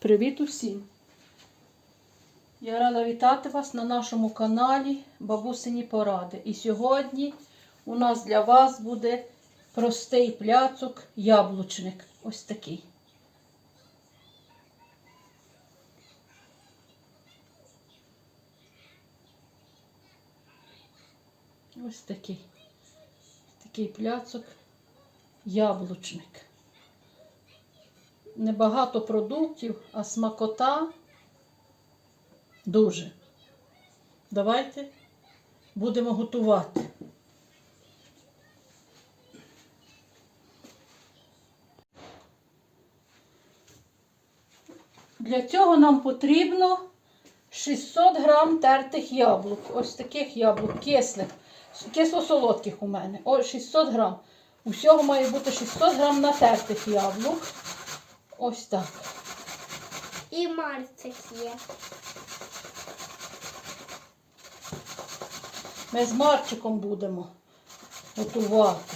Привіт усім! Я рада вітати вас на нашому каналі Бабусині Поради. І сьогодні у нас для вас буде простий пляцок яблучник. Ось такий. Ось такий. Такий пляцок яблучник. Небагато продуктів, а смакота дуже. Давайте будемо готувати. Для цього нам потрібно 600 грам тертих яблук. Ось таких яблук, кислих, кисло-солодких у мене. Ось 600 грам. Усього має бути 600 грам натертих яблук. Ось так. І марцик є. Ми з Марчиком будемо готувати.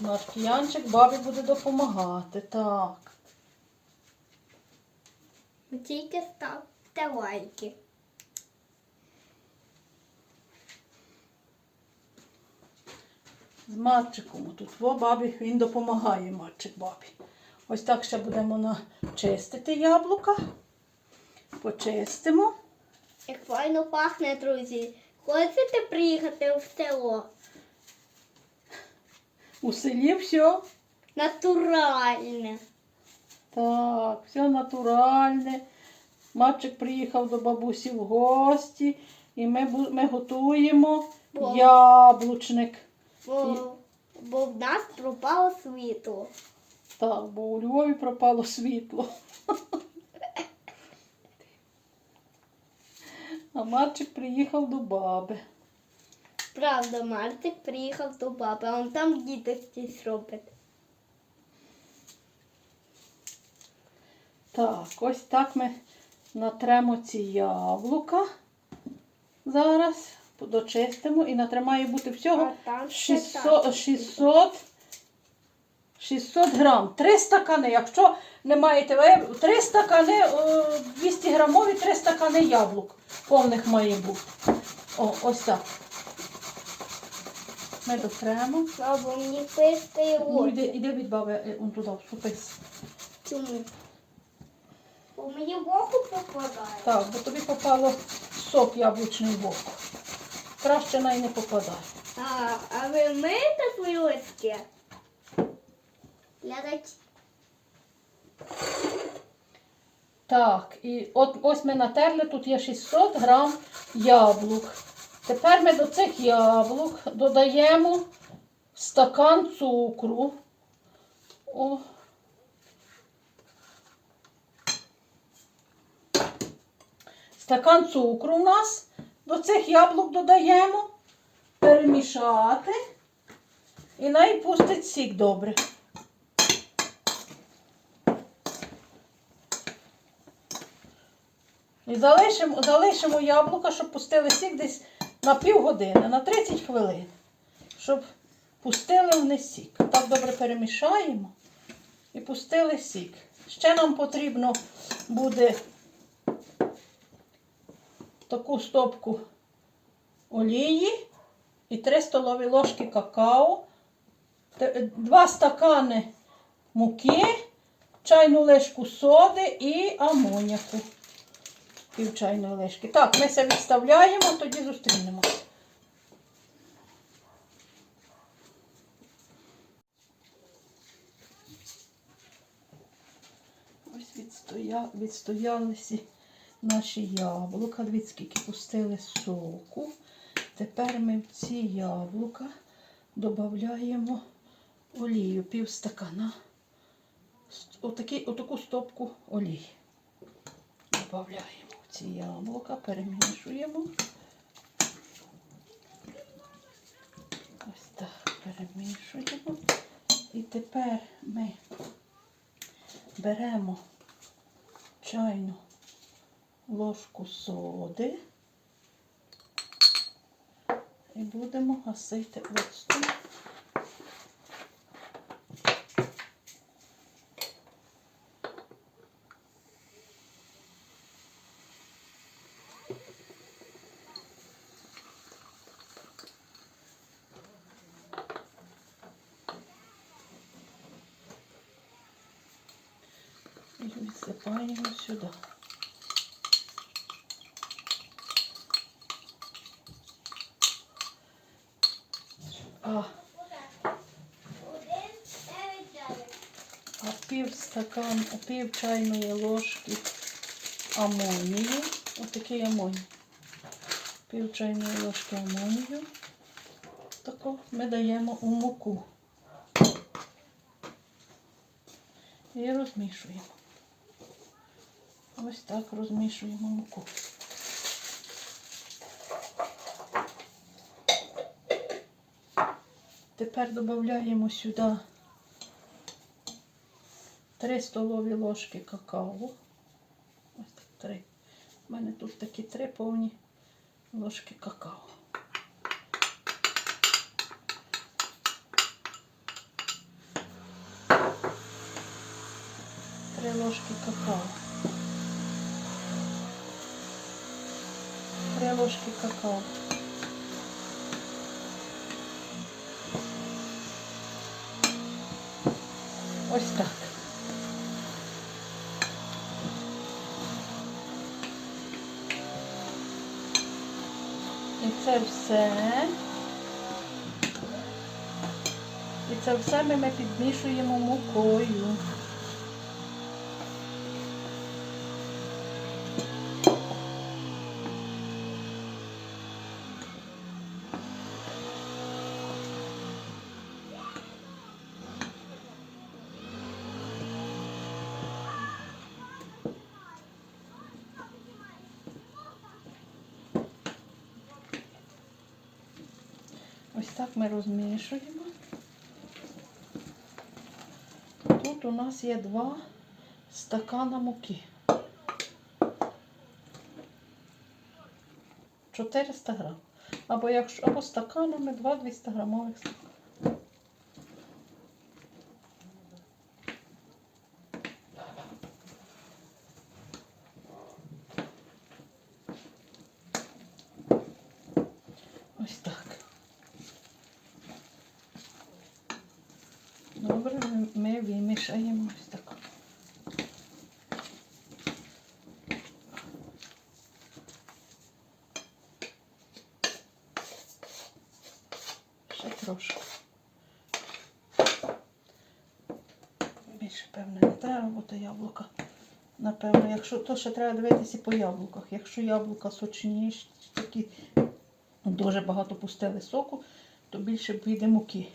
Маркіянчик бабі буде допомагати. Так. Тільки ставте лайки. З Марчиком тут. Во бабі, він допомагає Марчик бабі. Ось так ще будемо начистити яблука. Почистимо. Як файно пахне, друзі. Хочете приїхати в село? У селі все. Натуральне. Так, все натуральне. Марчик приїхав до бабусі в гості, і ми, ми готуємо Бо- яблучник. Бо, бо в нас пропало світло. Так, бо у Львові пропало світло. А Марчик приїхав до баби. Правда, Мартик приїхав до баби, а он там діти щось робить. Так, ось так ми натремо ці яблука. Зараз дочистимо і натримає бути всього А там ще 600, 600, 600 грам. 3 стакани. Якщо не маєте 3 стакани, е, 200 грамові, 3 стакани яблук повних має бути. О, ось так. Ми дотремо. Бабу, мені пискає Ну, очі. іди, іди від баби е, он туди, вступись. Чому? Бо мені в око попадає. Так, бо тобі попало сок яблучний в око. Краще най не попадає. А, а ви миєте очки? Глядач. Так, і от ось ми натерли, тут є 600 грам яблук. Тепер ми до цих яблук додаємо стакан цукру. О. Стакан цукру у нас до цих яблук додаємо, перемішати і най пустить сік добре. І залишимо, залишимо яблука, щоб пустили сік десь на півгодини, на 30 хвилин. Щоб пустили вони сік. Так добре перемішаємо і пустили сік. Ще нам потрібно буде таку стопку олії і 3 столові ложки какао, 2 стакани муки, чайну ложку соди і амоняку пів чайної ложки. Так, ми це відставляємо, тоді зустрінемо. Ось відстоя... відстоялися наші яблука. Дивіться, скільки пустили соку. Тепер ми в ці яблука додаємо олію, пів стакана. Отаку стопку олії. Додаємо ці яблука, перемішуємо. Ось так перемішуємо. І тепер ми беремо чайну ложку соди і будемо гасити ось тут висипаємо сюди. Пів стакан, пів чайної ложки амонію. Отакий амоній. Пів чайної ложки амонію. Тако ми даємо у муку. І розмішуємо. Ось так розмішуємо муку. Тепер додаємо сюди 3 столові ложки какао. Ось так три. У мене тут такі три повні ложки какао. Три ложки какао. Три ложки какао. Ось так. Це все. І це все ми, ми підмішуємо мукою. Ось так ми розмішуємо. Тут у нас є два стакана муки. 400 грам. Або якщо або стаканами 2 200 грамових стакана. Ось так. Добре, ми- ми вимішаємо ось так. Трошки. Більше, певне, не треба, бо то яблука. Напевно, якщо то ще треба дивитися по яблуках. Якщо яблука сочніші, такі дуже багато пустили соку, то більше піде муки.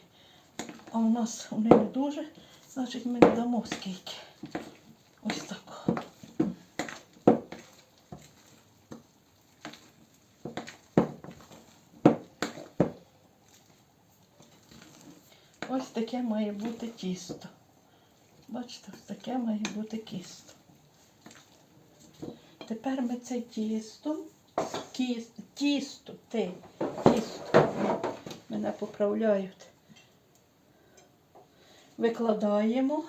А у нас вони не дуже, значить ми не дамо скільки. Ось так. Ось таке має бути тісто. Бачите, ось таке має бути тісто. Тепер ми це тісто, тісто, тісто, ти, тісто, мене поправляють. Викладаємо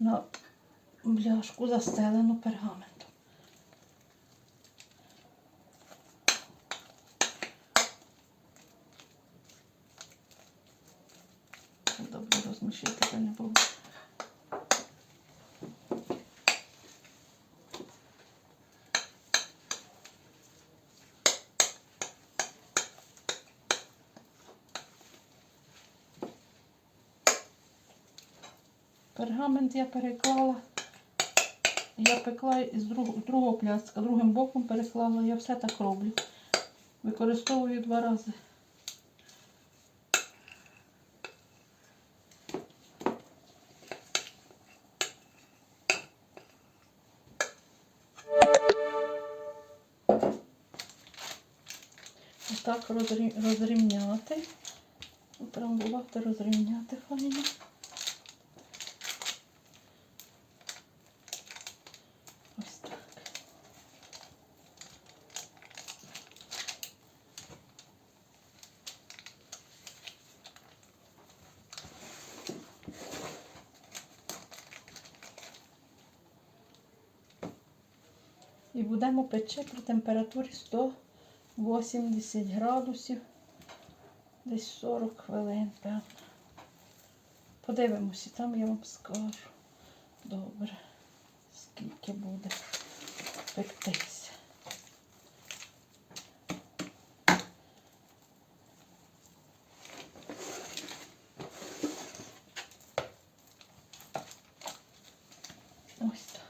на бляшку застелену пергаментом. Добре розмішити, не було. Пергамент я переклала. Я пекла із другого, другого пляцка, другим боком переклала. Я все так роблю. Використовую два рази. Розрі- розрівняти. Утрамбувати, розрівняти файно. Ось так. І будемо печи при температурі 180 градусів, десь 40 хвилин, певно. Подивимося, там я вам скажу. Добре. скільки буде пектися. Ось так.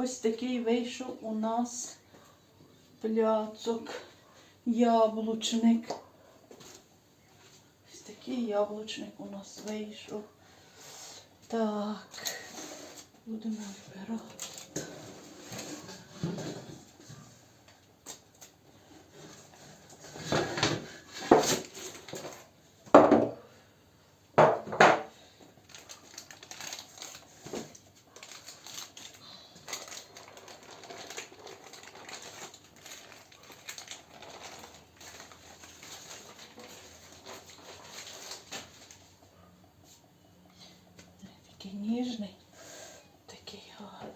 Ось такий вийшов у нас пляцок, яблучник. Ось такий яблучник у нас вийшов. Так, будемо вибирати. Такий ніжний, такий гарний.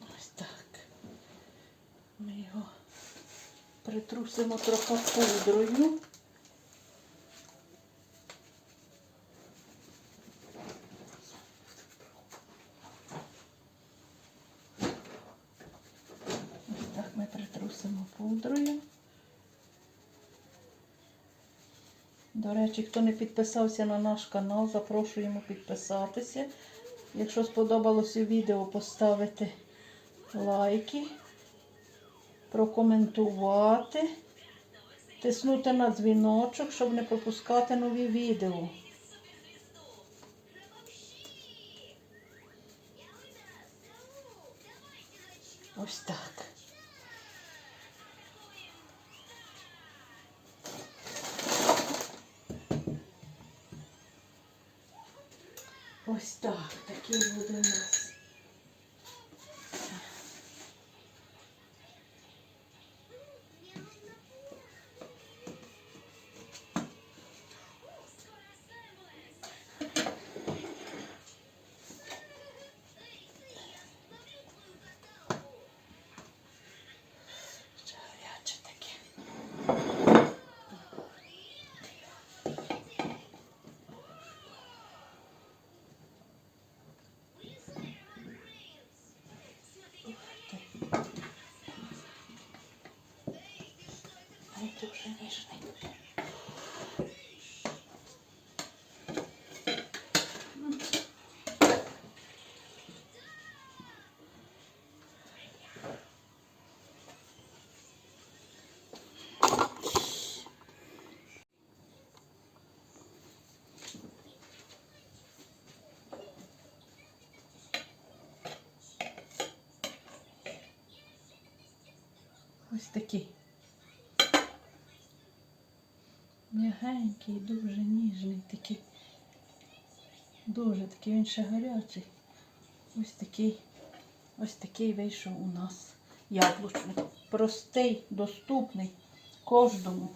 Ось так. Ми його притрусимо трохи пудрою. Ось так ми притрусимо пудрою. До речі, хто не підписався на наш канал, запрошуємо підписатися. Якщо сподобалося відео, поставити лайки, прокоментувати, тиснути на дзвіночок, щоб не пропускати нові відео. Ось так. Ось так, такий буде у нас. Ай, дуже ніжний. Ось такий. М'ягенький, дуже ніжний такий. Дуже такий, він ще гарячий. Ось такий, ось такий вийшов у нас яблучник. Простий, доступний кожному.